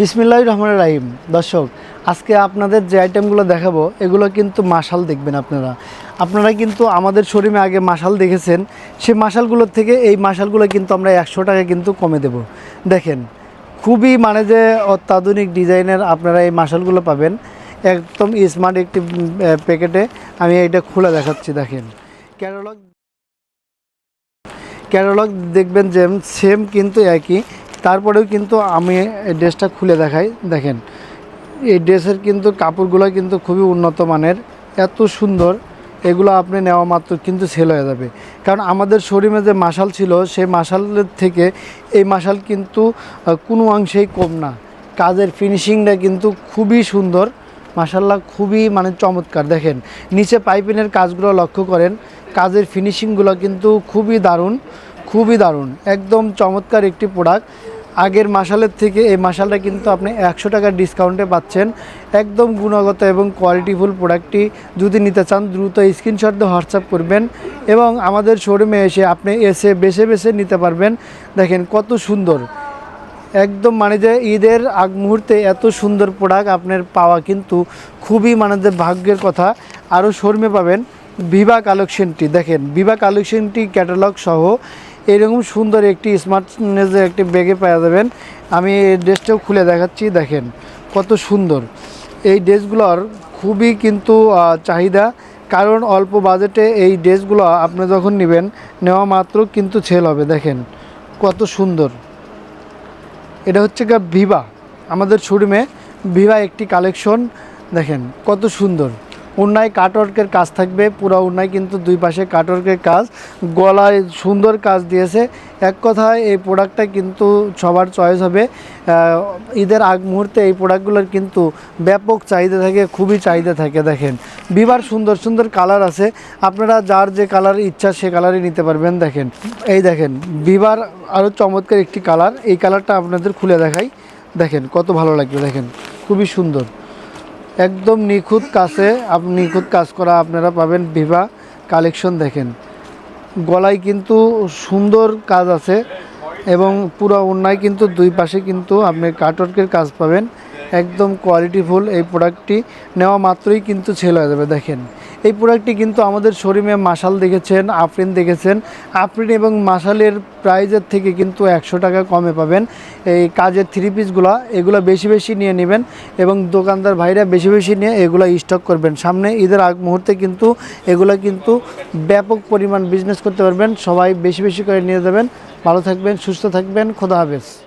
বিসমিল্লাহ রহমান রাহিম। দর্শক, আজকে আপনাদের যে আইটেমগুলো দেখাবো, এগুলো কিন্তু মাশাল দেখবেন আপনারা। আপনারা কিন্তু আমাদের শোরুমে আগে মাশাল দেখেছেন। সেই মাশালগুলোর থেকে এই মাশালগুলো কিন্তু আমরা একশো টাকা কিন্তু কমে দেব। দেখেন, খুবই মানে যে অত্যাধুনিক ডিজাইনের আপনারা এই মাশালগুলো পাবেন। একদম স্মার্ট একটি প্যাকেটে আমি এটা খুলে দেখাচ্ছি, দেখেন। ক্যাটালগ ক্যাটালগ দেখবেন যে সেম কিন্তু একই। তারপরেও কিন্তু আমি এই ড্রেসটা খুলে দেখাই, দেখেন। এই ড্রেসের কিন্তু কাপড়গুলো কিন্তু খুবই উন্নত মানের, এত সুন্দর, এগুলো আপনি নেওয়া মাত্র কিন্তু সেল হয়ে যাবে। কারণ আমাদের শোরুমে যে মাশাল ছিল, সেই মাশালের থেকে এই মাশাল কিন্তু কোনো অংশেই কম না। কাজের ফিনিশিংটা কিন্তু খুবই সুন্দর, মাশাল্লাহ খুবই মানে চমৎকার। দেখেন, নিচে পাইপিনের কাজগুলো লক্ষ্য করেন, কাজের ফিনিশিংগুলো কিন্তু খুবই দারুণ খুবই দারুণ। একদম চমৎকার একটি প্রোডাক্ট আগের মাসালের থেকে এই মাসালটা কিন্তু আপনি একশো টাকার ডিসকাউন্টে পাচ্ছেন। একদম গুণগত এবং কোয়ালিটিফুল প্রোডাক্টটি যদি নিতে চান, দ্রুত স্ক্রিনশট দিয়ে হোয়াটসঅ্যাপ করবেন এবং আমাদের শোরুমে এসে আপনি এসে বেছে বেছে নিতে পারবেন। দেখেন কত সুন্দর। একদম মানে যে ঈদের আগ মুহূর্তে এত সুন্দর প্রোডাক্ট আপনার পাওয়া কিন্তু খুবই মানে যে ভাগ্যের কথা। আরও শোরুমে পাবেন বিভা কালেকশনটি দেখেন বিভা কালেকশনটি ক্যাটালগ সহ এরকম সুন্দর একটি স্মার্টনেসের একটি ব্যাগে পাওয়া যাবেন। আমি এই ড্রেসটাও খুলে দেখাচ্ছি, দেখেন কত সুন্দর। এই ড্রেসগুলোর খুবই কিন্তু চাহিদা। কারণ অল্প বাজেটে এই ড্রেসগুলো আপনি যখন নেবেন, নেওয়া মাত্র কিন্তু সেল হবে, দেখেন কত সুন্দর। এটা হচ্ছে গা ভিভা আমাদের শোরুমে ভিভা একটি কালেকশন দেখেন কত সুন্দর। উন্নায় কাটওয়ার্কের কাজ থাকবে, পুরো উন্নায় কিন্তু দুই পাশে কাটওয়ার্কের কাজ। গলায় সুন্দর কাজ দিয়েছে। এক কথায় এই প্রোডাক্টটা কিন্তু সবার চয়েস হবে। ঈদের আগ মুহূর্তে এই প্রোডাক্টগুলোর কিন্তু ব্যাপক চাহিদা থাকে, খুবই চাহিদা থাকে, দেখেন। বিবার সুন্দর সুন্দর কালার আছে। আপনারা যার যে কালার ইচ্ছা সে কালারই নিতে পারবেন, দেখেন। এই দেখেন, বিবার আরও চমৎকার একটি কালার এই কালারটা আপনাদের খুলে দেখাই। দেখেন, কত ভালো লাগবে দেখেন। খুবই সুন্দর। একদম নিখুঁত কাছে নিখুঁত কাজ করা আপনারা পাবেন ভিভা কালেকশন দেখেন। গলায় কিন্তু সুন্দর কাজ আছে এবং পুরো অন্যায় কিন্তু দুই পাশে কিন্তু আপনি কাটওয়ার্কের কাজ পাবেন। একদম কোয়ালিটিফুল এই প্রোডাক্টটি নেওয়া মাত্রই কিন্তু ছেলে হয়ে যাবে, দেখেন। এই প্রোডাক্টটি কিন্তু আমাদের শোরুমে মাসাল দেখেছেন, আফরিন দেখেছেন। আফরিন এবং মাসালের প্রাইজের থেকে কিন্তু একশো টাকা কমে পাবেন। এই কাজের থ্রি পিসগুলো এগুলো বেশি বেশি নিয়ে নেবেন এবং দোকানদার ভাইরা বেশি বেশি নিয়ে এগুলো স্টক করবেন। সামনে ঈদের আগ মুহূর্তে কিন্তু এগুলো কিন্তু ব্যাপক পরিমাণ বিজনেস করতে পারবেন। সবাই বেশি বেশি করে নিয়ে যাবেন। ভালো থাকবেন, সুস্থ থাকবেন। খোদা হাফেজ।